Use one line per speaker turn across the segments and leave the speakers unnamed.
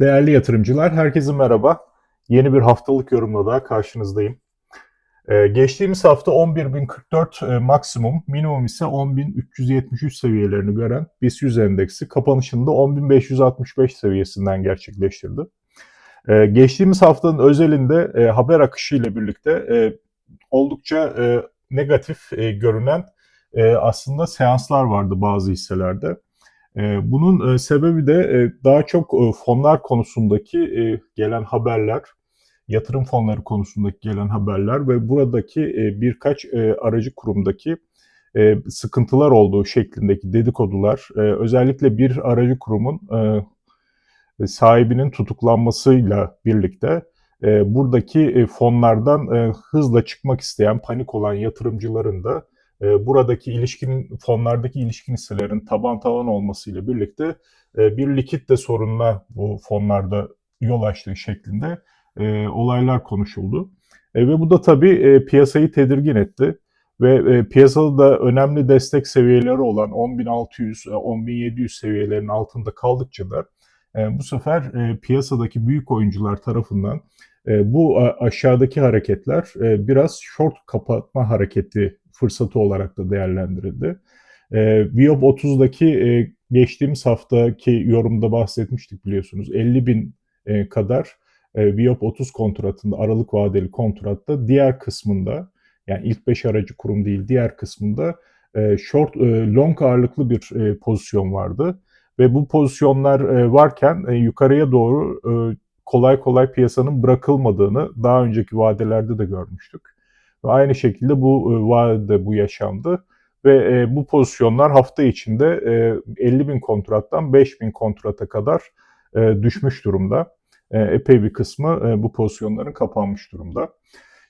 Değerli yatırımcılar, herkese merhaba. Yeni bir haftalık yorumla daha karşınızdayım. Ee, geçtiğimiz hafta 11.044 e, maksimum, minimum ise 10.373 seviyelerini gören BIST 100 endeksi kapanışında 10.565 seviyesinden gerçekleştirdi. Ee, geçtiğimiz haftanın özelinde e, haber akışı ile birlikte e, oldukça negatif görünen aslında seanslar vardı bazı hisselerde. Ee, bunun e, sebebi de e, daha çok e, fonlar konusundaki gelen haberler, yatırım fonları konusundaki gelen haberler ve buradaki birkaç aracı kurumdaki sıkıntılar olduğu şeklindeki dedikodular, özellikle bir aracı kurumun sahibinin tutuklanmasıyla birlikte buradaki fonlardan hızla çıkmak isteyen, panik olan yatırımcıların da e, buradaki ilişkinin fonlardaki ilişkin hisselerin taban tavan olmasıyla birlikte e, bir likitte sorununa bu fonlarda yol açtığı şeklinde e, olaylar konuşuldu. ve bu da tabii piyasayı tedirgin etti. Ve piyasada da önemli destek seviyeleri olan 10.600, 10.700 seviyelerin altında kaldıkça da bu sefer piyasadaki büyük oyuncular tarafından bu aşağıdaki hareketler biraz short kapatma hareketi fırsatı olarak da değerlendirildi. E, Viop 30'daki e, geçtiğimiz haftaki yorumda bahsetmiştik biliyorsunuz. 50 bin e, kadar e, Viop 30 kontratında, aralık vadeli kontratta diğer kısmında yani ilk 5 aracı kurum değil diğer kısmında e, short, e, long ağırlıklı bir e, pozisyon vardı. Ve bu pozisyonlar e, varken e, yukarıya doğru e, kolay kolay piyasanın bırakılmadığını daha önceki vadelerde de görmüştük. Ve aynı şekilde bu e, vadede bu yaşandı. Ve e, bu pozisyonlar hafta içinde e, 50 bin kontrattan 5 bin kontrata kadar e, düşmüş durumda. E, epey bir kısmı e, bu pozisyonların kapanmış durumda.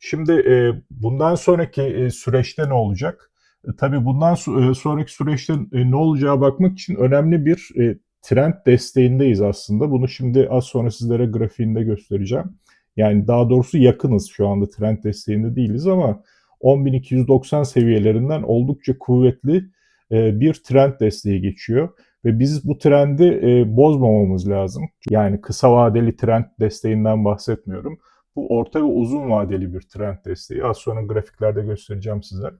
Şimdi e, bundan sonraki e, süreçte ne olacak? E, tabii bundan so- e, sonraki süreçte e, ne olacağı bakmak için önemli bir e, trend desteğindeyiz aslında. Bunu şimdi az sonra sizlere grafiğinde göstereceğim. Yani daha doğrusu yakınız şu anda trend desteğinde değiliz ama 10.290 seviyelerinden oldukça kuvvetli e, bir trend desteği geçiyor. Ve biz bu trendi e, bozmamamız lazım. Yani kısa vadeli trend desteğinden bahsetmiyorum. Bu orta ve uzun vadeli bir trend desteği. Az sonra grafiklerde göstereceğim size.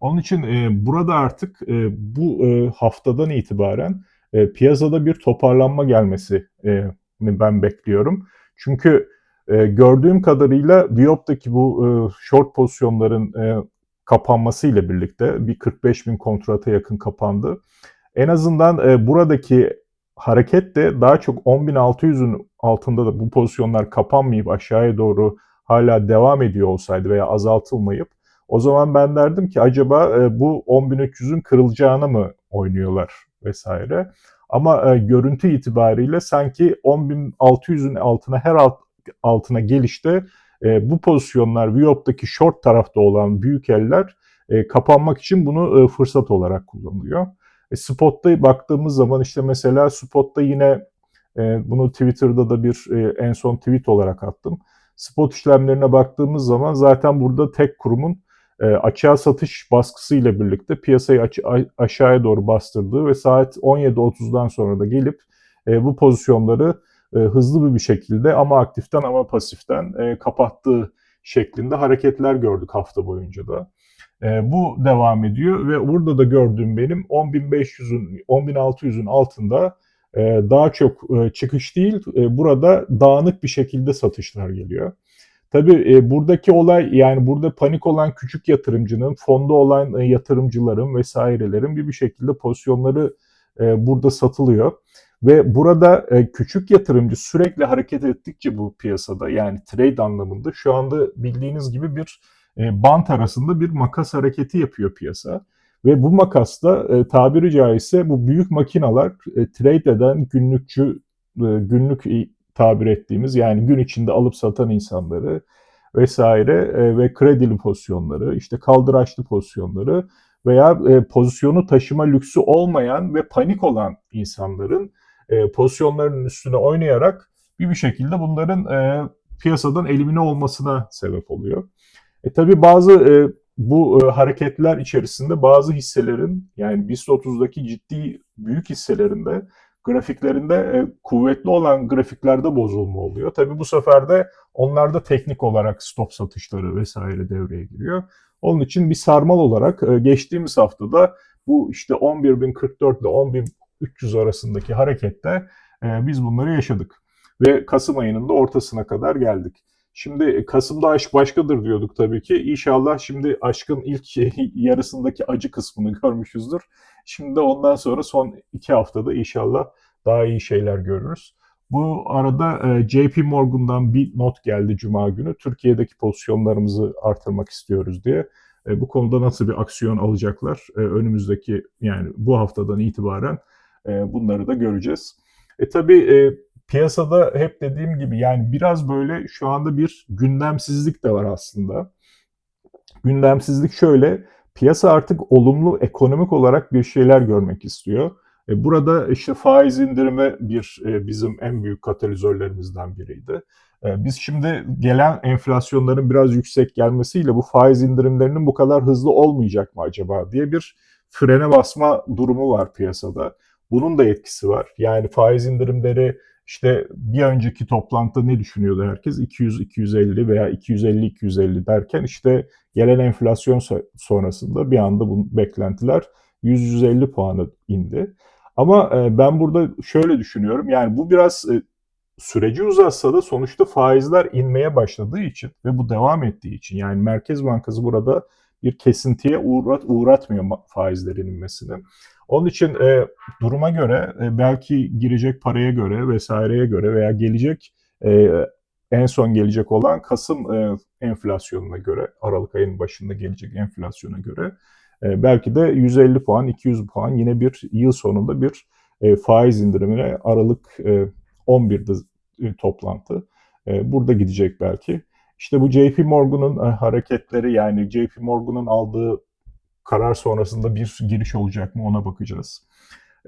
Onun için e, burada artık bu haftadan itibaren piyasada bir toparlanma gelmesi ben bekliyorum. Çünkü e, gördüğüm kadarıyla Viop'taki bu e, short pozisyonların e, kapanmasıyla birlikte bir 45 bin kontrata yakın kapandı. En azından e, buradaki hareket de daha çok 10.600'ün altında da bu pozisyonlar kapanmayıp aşağıya doğru hala devam ediyor olsaydı veya azaltılmayıp o zaman ben derdim ki acaba e, bu 10.300'ün kırılacağına mı oynuyorlar vesaire. Ama e, görüntü itibariyle sanki 10.600'ün altına her alt, altına gelişte e, bu pozisyonlar Viop'taki short tarafta olan büyük eller e, kapanmak için bunu e, fırsat olarak kullanılıyor. E, spot'ta baktığımız zaman işte mesela spot'ta yine e, bunu Twitter'da da bir e, en son tweet olarak attım. Spot işlemlerine baktığımız zaman zaten burada tek kurumun e, açığa satış baskısıyla birlikte piyasayı aşağıya doğru bastırdığı ve saat 17.30'dan sonra da gelip e, bu pozisyonları e, hızlı bir şekilde ama aktiften ama pasiften e, kapattığı şeklinde hareketler gördük hafta boyunca da. E, bu devam ediyor ve burada da gördüğüm benim 10.500'ün 10.600'ün altında e, daha çok e, çıkış değil e, burada dağınık bir şekilde satışlar geliyor. Tabii e, buradaki olay yani burada panik olan küçük yatırımcının, fonda olan e, yatırımcıların vesairelerin bir bir şekilde pozisyonları e, burada satılıyor. Ve burada e, küçük yatırımcı sürekli hareket ettikçe bu piyasada yani trade anlamında şu anda bildiğiniz gibi bir e, bant arasında bir makas hareketi yapıyor piyasa. Ve bu makasta e, tabiri caizse bu büyük makinalar e, trade eden günlükçü e, günlük tabir ettiğimiz yani gün içinde alıp satan insanları vesaire e, ve kredili pozisyonları işte kaldıraçlı pozisyonları veya e, pozisyonu taşıma lüksü olmayan ve panik olan insanların e, pozisyonlarının üstüne oynayarak bir bir şekilde bunların e, piyasadan elimine olmasına sebep oluyor. E tabi bazı e, bu e, hareketler içerisinde bazı hisselerin yani BIST 30'daki ciddi büyük hisselerinde grafiklerinde e, kuvvetli olan grafiklerde bozulma oluyor. Tabii bu sefer de onlarda teknik olarak stop satışları vesaire devreye giriyor. Onun için bir sarmal olarak e, geçtiğimiz haftada bu işte 11.044 ile 10.300 arasındaki harekette e, biz bunları yaşadık. Ve Kasım ayının da ortasına kadar geldik. Şimdi Kasım'da aşk başkadır diyorduk tabii ki. İnşallah şimdi aşkın ilk yarısındaki acı kısmını görmüşüzdür. Şimdi de ondan sonra son iki haftada inşallah daha iyi şeyler görürüz. Bu arada e, JP Morgan'dan bir not geldi Cuma günü. Türkiye'deki pozisyonlarımızı artırmak istiyoruz diye. E, bu konuda nasıl bir aksiyon alacaklar? E, önümüzdeki yani bu haftadan itibaren bunları da göreceğiz. E tabii piyasada hep dediğim gibi yani biraz böyle şu anda bir gündemsizlik de var aslında. Gündemsizlik şöyle, piyasa artık olumlu ekonomik olarak bir şeyler görmek istiyor. E, burada işte faiz indirimi bir e, bizim en büyük katalizörlerimizden biriydi. E, biz şimdi gelen enflasyonların biraz yüksek gelmesiyle bu faiz indirimlerinin bu kadar hızlı olmayacak mı acaba diye bir frene basma durumu var piyasada. Bunun da etkisi var. Yani faiz indirimleri işte bir önceki toplantıda ne düşünüyordu herkes? 200-250 veya 250-250 derken işte gelen enflasyon sonrasında bir anda bu beklentiler 100-150 puanı indi. Ama e, ben burada şöyle düşünüyorum. Yani bu biraz e, süreci uzatsa da sonuçta faizler inmeye başladığı için ve bu devam ettiği için yani Merkez Bankası burada bir kesintiye uğrat, uğratmıyor faizlerin inmesini. Onun için e, duruma göre e, belki girecek paraya göre vesaireye göre veya gelecek e, en son gelecek olan Kasım e, enflasyonuna göre Aralık ayının başında gelecek enflasyona göre e, belki de 150 puan 200 puan yine bir yıl sonunda bir e, faiz indirimine Aralık e, 11'de e, toplantı e, burada gidecek belki. İşte bu JP Morgan'ın e, hareketleri yani JP Morgan'ın aldığı karar sonrasında bir giriş olacak mı ona bakacağız.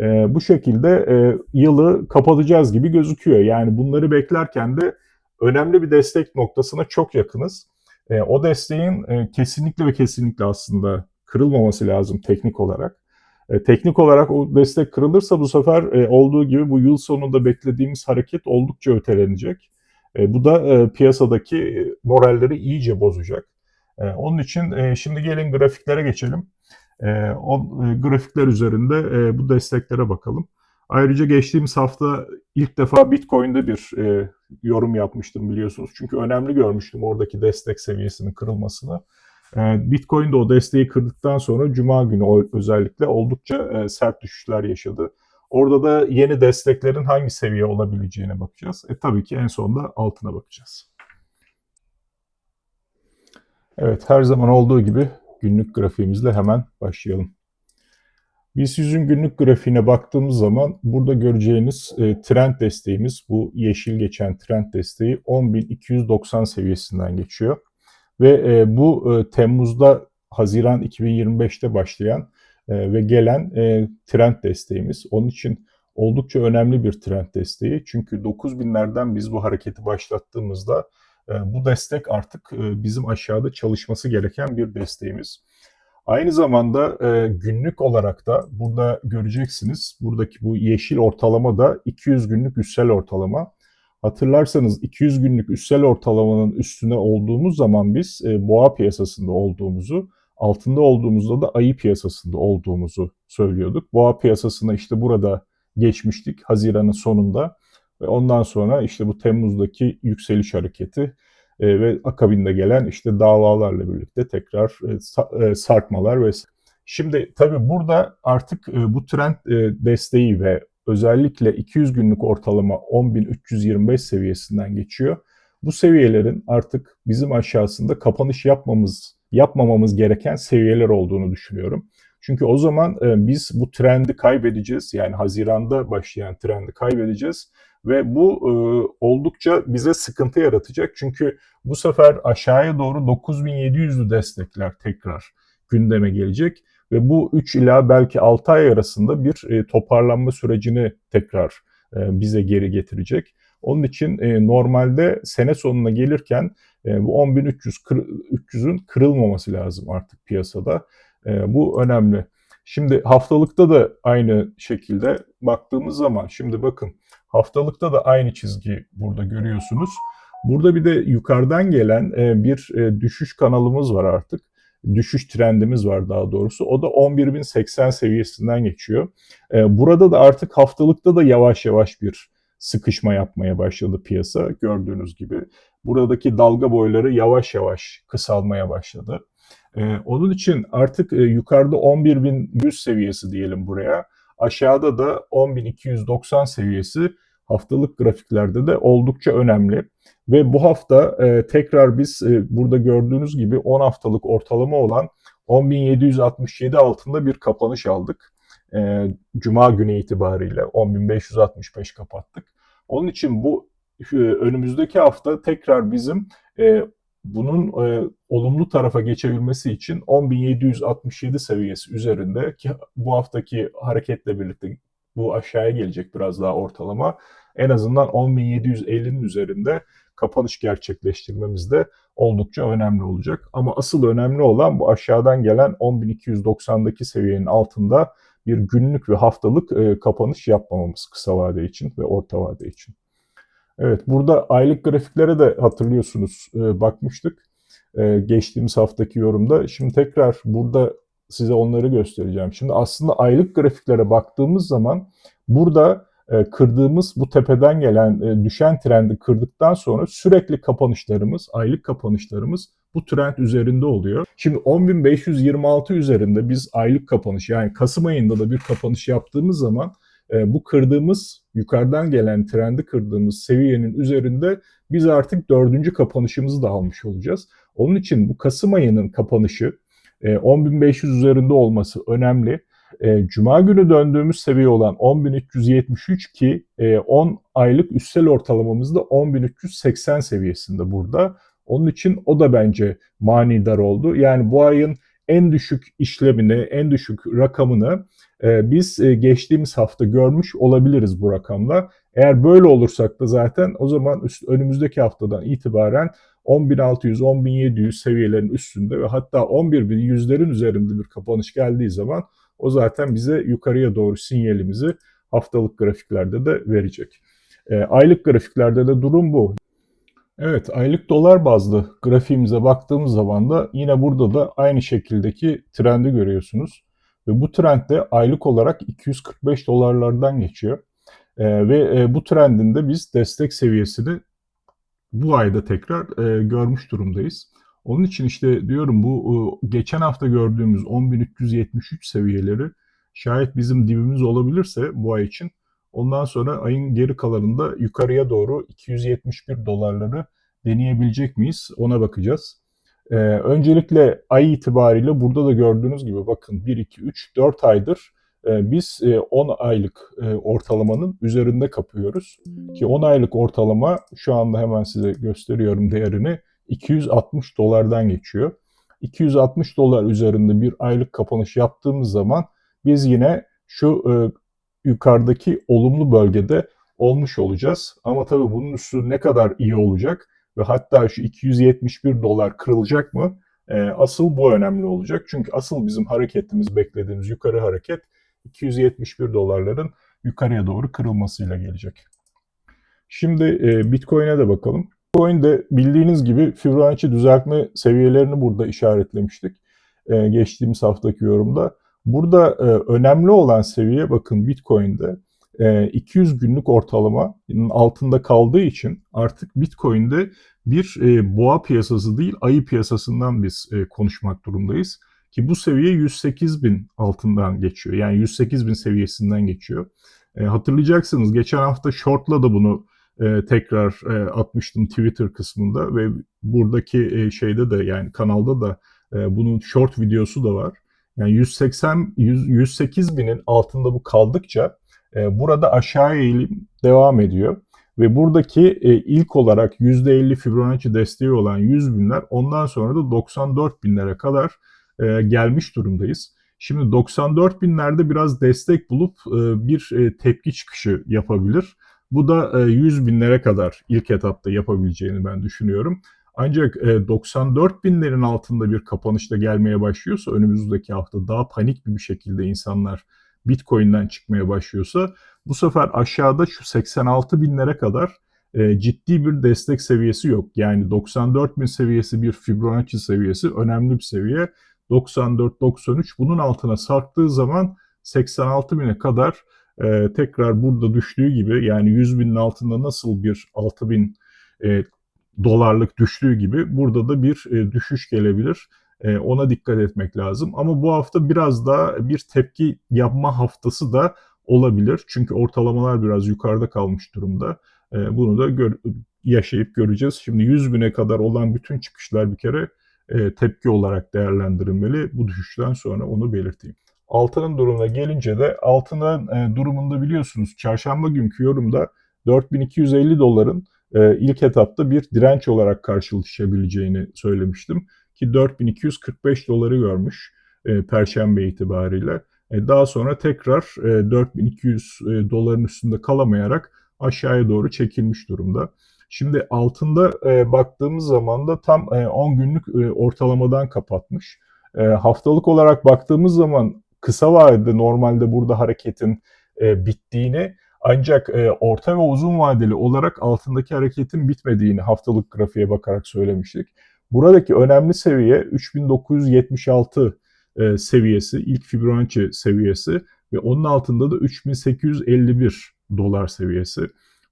E, bu şekilde e, yılı kapatacağız gibi gözüküyor. Yani bunları beklerken de önemli bir destek noktasına çok yakınız. E, o desteğin e, kesinlikle ve kesinlikle aslında kırılmaması lazım teknik olarak. E, teknik olarak o destek kırılırsa bu sefer e, olduğu gibi bu yıl sonunda beklediğimiz hareket oldukça ötelenecek. E, bu da e, piyasadaki moralleri iyice bozacak. E, onun için e, şimdi gelin grafiklere geçelim. E, o e, grafikler üzerinde e, bu desteklere bakalım. Ayrıca geçtiğimiz hafta ilk defa Bitcoin'de bir e, yorum yapmıştım biliyorsunuz. Çünkü önemli görmüştüm oradaki destek seviyesinin kırılmasını. E, Bitcoin de o desteği kırdıktan sonra Cuma günü özellikle oldukça sert düşüşler yaşadı. Orada da yeni desteklerin hangi seviye olabileceğine bakacağız. E tabii ki en sonunda altına bakacağız. Evet her zaman olduğu gibi günlük grafiğimizle hemen başlayalım. BIST 100'ün günlük grafiğine baktığımız zaman burada göreceğiniz e, trend desteğimiz bu yeşil geçen trend desteği 10.290 seviyesinden geçiyor. Ve e, bu e, Temmuz'da Haziran 2025'te başlayan e, ve gelen e, trend desteğimiz. Onun için oldukça önemli bir trend desteği. Çünkü 9000'lerden biz bu hareketi başlattığımızda bu destek artık e, bizim aşağıda çalışması gereken bir desteğimiz. Aynı zamanda e, günlük olarak da burada göreceksiniz buradaki bu yeşil ortalama da 200 günlük üstsel ortalama. Hatırlarsanız 200 günlük üstsel ortalamanın üstüne olduğumuz zaman biz e, boğa piyasasında olduğumuzu, altında olduğumuzda da ayı piyasasında olduğumuzu söylüyorduk. Boğa piyasasına işte burada geçmiştik Haziran'ın sonunda ve ondan sonra işte bu Temmuz'daki yükseliş hareketi e, ve akabinde gelen işte davalarla birlikte tekrar e, e, sarkmalar ve Şimdi tabii burada artık e, bu trend e, desteği ve özellikle 200 günlük ortalama 10.325 seviyesinden geçiyor. Bu seviyelerin artık bizim aşağısında kapanış yapmamız yapmamamız gereken seviyeler olduğunu düşünüyorum. Çünkü o zaman e, biz bu trendi kaybedeceğiz. Yani Haziran'da başlayan trendi kaybedeceğiz ve bu e, oldukça bize sıkıntı yaratacak. Çünkü bu sefer aşağıya doğru 9700'lü destekler tekrar gündeme gelecek ve bu 3 ila belki 6 ay arasında bir e, toparlanma sürecini tekrar e, bize geri getirecek. Onun için e, normalde sene sonuna gelirken e, bu 10.300 300'ün kırılmaması lazım artık piyasada. E, bu önemli. Şimdi haftalıkta da aynı şekilde baktığımız zaman şimdi bakın haftalıkta da aynı çizgi burada görüyorsunuz. Burada bir de yukarıdan gelen e, bir e, düşüş kanalımız var artık. Düşüş trendimiz var daha doğrusu. O da 11.080 seviyesinden geçiyor. E, Burada da artık haftalıkta da yavaş yavaş bir sıkışma yapmaya başladı piyasa gördüğünüz gibi. Buradaki dalga boyları yavaş yavaş kısalmaya başladı. Ee, onun için artık e, yukarıda 11.100 seviyesi diyelim buraya. Aşağıda da 10.290 seviyesi haftalık grafiklerde de oldukça önemli. Ve bu hafta e, tekrar biz e, burada gördüğünüz gibi 10 haftalık ortalama olan 10.767 altında bir kapanış aldık. E, Cuma günü itibariyle 10.565 kapattık. Onun için bu e, önümüzdeki hafta tekrar bizim e, bunun e, olumlu tarafa geçebilmesi için 10.767 seviyesi üzerinde ki bu haftaki hareketle birlikte bu aşağıya gelecek biraz daha ortalama. En azından 10.750'nin üzerinde kapanış gerçekleştirmemiz de oldukça önemli olacak. Ama asıl önemli olan bu aşağıdan gelen 10.290'daki seviyenin altında bir günlük ve haftalık e, kapanış yapmamamız kısa vade için ve orta vade için. Evet, burada aylık grafiklere de hatırlıyorsunuz e, bakmıştık e, geçtiğimiz haftaki yorumda. Şimdi tekrar burada size onları göstereceğim. Şimdi aslında aylık grafiklere baktığımız zaman burada e, kırdığımız bu tepeden gelen e, düşen trendi kırdıktan sonra sürekli kapanışlarımız, aylık kapanışlarımız bu trend üzerinde oluyor. Şimdi 10.526 üzerinde biz aylık kapanış yani Kasım ayında da bir kapanış yaptığımız zaman bu kırdığımız yukarıdan gelen trendi kırdığımız seviyenin üzerinde biz artık dördüncü kapanışımızı da almış olacağız. Onun için bu Kasım ayının kapanışı e, 10.500 üzerinde olması önemli. E, Cuma günü döndüğümüz seviye olan 10.373 ki e, 10 aylık üstel ortalamamız da 10.380 seviyesinde burada. Onun için o da bence manidar oldu. Yani bu ayın en düşük işlemini, en düşük rakamını e, biz e, geçtiğimiz hafta görmüş olabiliriz bu rakamla. Eğer böyle olursak da zaten o zaman üst, önümüzdeki haftadan itibaren 10.600-10.700 seviyelerin üstünde ve hatta 11.100'lerin üzerinde bir kapanış geldiği zaman o zaten bize yukarıya doğru sinyalimizi haftalık grafiklerde de verecek. E, aylık grafiklerde de durum bu. Evet, aylık dolar bazlı grafiğimize baktığımız zaman da yine burada da aynı şekildeki trendi görüyorsunuz. Ve bu trend de aylık olarak 245 dolarlardan geçiyor. E, ve e, bu trendin de biz destek seviyesini bu ayda tekrar e, görmüş durumdayız. Onun için işte diyorum bu e, geçen hafta gördüğümüz 10.373 seviyeleri şayet bizim dibimiz olabilirse bu ay için ondan sonra ayın geri kalanında yukarıya doğru 271 dolarları deneyebilecek miyiz ona bakacağız. Ee, öncelikle ay itibariyle burada da gördüğünüz gibi bakın 1, 2, 3, 4 aydır e, biz e, 10 aylık e, ortalamanın üzerinde kapıyoruz. Ki 10 aylık ortalama şu anda hemen size gösteriyorum değerini 260 dolardan geçiyor. 260 dolar üzerinde bir aylık kapanış yaptığımız zaman biz yine şu e, yukarıdaki olumlu bölgede olmuş olacağız. Ama tabii bunun üstü ne kadar iyi olacak ve hatta şu 271 dolar kırılacak mı? E, asıl bu önemli olacak. Çünkü asıl bizim hareketimiz beklediğimiz yukarı hareket 271 dolarların yukarıya doğru kırılmasıyla gelecek. Şimdi e, Bitcoin'e de bakalım. Bitcoin de bildiğiniz gibi Fibonacci düzeltme seviyelerini burada işaretlemiştik. E, geçtiğimiz haftaki yorumda. Burada e, önemli olan seviye bakın Bitcoin'de 200 günlük ortalamanın altında kaldığı için artık Bitcoin'de bir e, boğa piyasası değil ayı piyasasından biz e, konuşmak durumdayız. Ki bu seviye 108 bin altından geçiyor. Yani 108 bin seviyesinden geçiyor. E, hatırlayacaksınız geçen hafta Short'la da bunu tekrar atmıştım Twitter kısmında ve buradaki şeyde de yani kanalda da bunun short videosu da var. Yani 180 100, 108 binin altında bu kaldıkça e, burada aşağı eğilim devam ediyor. Ve buradaki e, ilk olarak %50 Fibonacci desteği olan 100 binler ondan sonra da 94 binlere kadar e, gelmiş durumdayız. Şimdi 94 binlerde biraz destek bulup e, bir e, tepki çıkışı yapabilir. Bu da 100 e, binlere kadar ilk etapta yapabileceğini ben düşünüyorum. Ancak e, 94 binlerin altında bir kapanışta gelmeye başlıyorsa önümüzdeki hafta daha panik bir şekilde insanlar Bitcoin'den çıkmaya başlıyorsa bu sefer aşağıda şu 86 binlere kadar e, ciddi bir destek seviyesi yok. Yani 94 bin seviyesi bir Fibonacci seviyesi önemli bir seviye. 94-93 bunun altına sarktığı zaman 86 bine kadar e, tekrar burada düştüğü gibi yani 100 binin altında nasıl bir 6 bin e, dolarlık düştüğü gibi burada da bir e, düşüş gelebilir. E, ona dikkat etmek lazım. Ama bu hafta biraz daha bir tepki yapma haftası da olabilir. Çünkü ortalamalar biraz yukarıda kalmış durumda. E, bunu da gör, yaşayıp göreceğiz. Şimdi 100 bine kadar olan bütün çıkışlar bir kere e, tepki olarak değerlendirilmeli. Bu düşüşten sonra onu belirteyim. Altının durumuna gelince de altının e, durumunda biliyorsunuz çarşamba günkü yorumda 4250 doların e, ilk etapta bir direnç olarak karşılaşabileceğini söylemiştim. Ki 4245 doları görmüş e, perşembe itibariyle. E, daha sonra tekrar e, 4200 e, doların üstünde kalamayarak aşağıya doğru çekilmiş durumda. Şimdi altında e, baktığımız zaman da tam e, 10 günlük e, ortalamadan kapatmış. E, haftalık olarak baktığımız zaman kısa vadede normalde burada hareketin e, bittiğini ancak e, orta ve uzun vadeli olarak altındaki hareketin bitmediğini haftalık grafiğe bakarak söylemiştik. Buradaki önemli seviye 3976 e, seviyesi, ilk Fibonacci seviyesi ve onun altında da 3851 dolar seviyesi.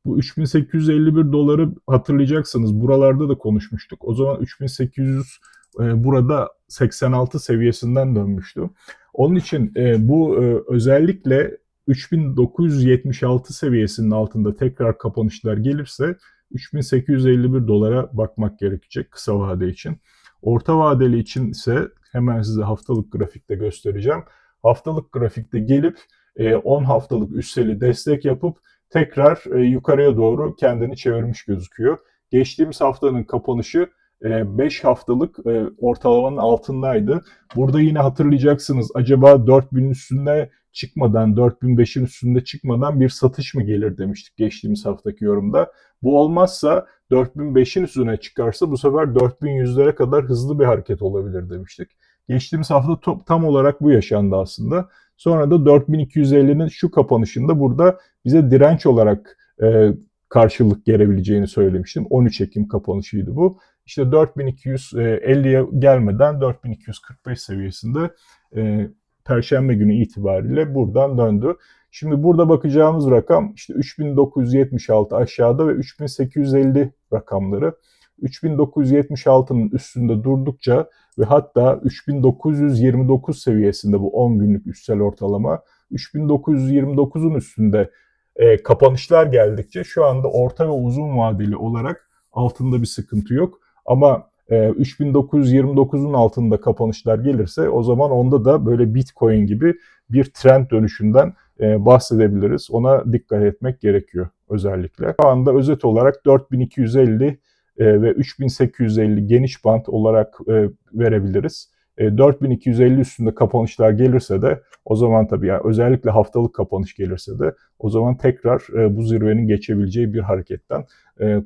Bu 3851 doları hatırlayacaksınız buralarda da konuşmuştuk. O zaman 3800 e, burada 86 seviyesinden dönmüştü. Onun için e, bu e, özellikle 3976 seviyesinin altında tekrar kapanışlar gelirse 3851 dolara bakmak gerekecek kısa vade için. Orta vadeli için ise hemen size haftalık grafikte göstereceğim. Haftalık grafikte gelip 10 haftalık üsteli destek yapıp tekrar yukarıya doğru kendini çevirmiş gözüküyor. Geçtiğimiz haftanın kapanışı 5 haftalık ortalamanın altındaydı. Burada yine hatırlayacaksınız acaba 4000'in üstünde çıkmadan 4005'in üstünde çıkmadan bir satış mı gelir demiştik geçtiğimiz haftaki yorumda. Bu olmazsa 4005'in üstüne çıkarsa bu sefer 4100'lere kadar hızlı bir hareket olabilir demiştik. Geçtiğimiz hafta tam olarak bu yaşandı aslında. Sonra da 4250'nin şu kapanışında burada bize direnç olarak e, karşılık gelebileceğini söylemiştim. 13 Ekim kapanışıydı bu. İşte 4250'ye gelmeden 4245 seviyesinde e, Perşembe günü itibariyle buradan döndü. Şimdi burada bakacağımız rakam işte 3976 aşağıda ve 3850 rakamları. 3976'nın üstünde durdukça ve hatta 3929 seviyesinde bu 10 günlük üstsel ortalama 3929'un üstünde e, kapanışlar geldikçe şu anda orta ve uzun vadeli olarak altında bir sıkıntı yok. Ama e, 3929'un altında kapanışlar gelirse o zaman onda da böyle Bitcoin gibi bir trend dönüşünden e, bahsedebiliriz. Ona dikkat etmek gerekiyor özellikle. Şu anda özet olarak 4250 e, ve 3850 geniş bant olarak e, verebiliriz. 4250 e, üstünde kapanışlar gelirse de o zaman tabii yani özellikle haftalık kapanış gelirse de o zaman tekrar bu zirvenin geçebileceği bir hareketten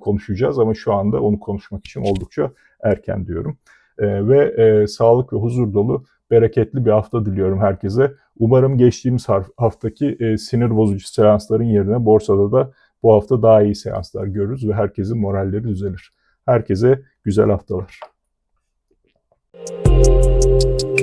konuşacağız ama şu anda onu konuşmak için oldukça erken diyorum. Ve sağlık ve huzur dolu bereketli bir hafta diliyorum herkese. Umarım geçtiğimiz haftaki sinir bozucu seansların yerine borsada da bu hafta daha iyi seanslar görürüz ve herkesin moralleri düzelir. Herkese güzel haftalar. Thank you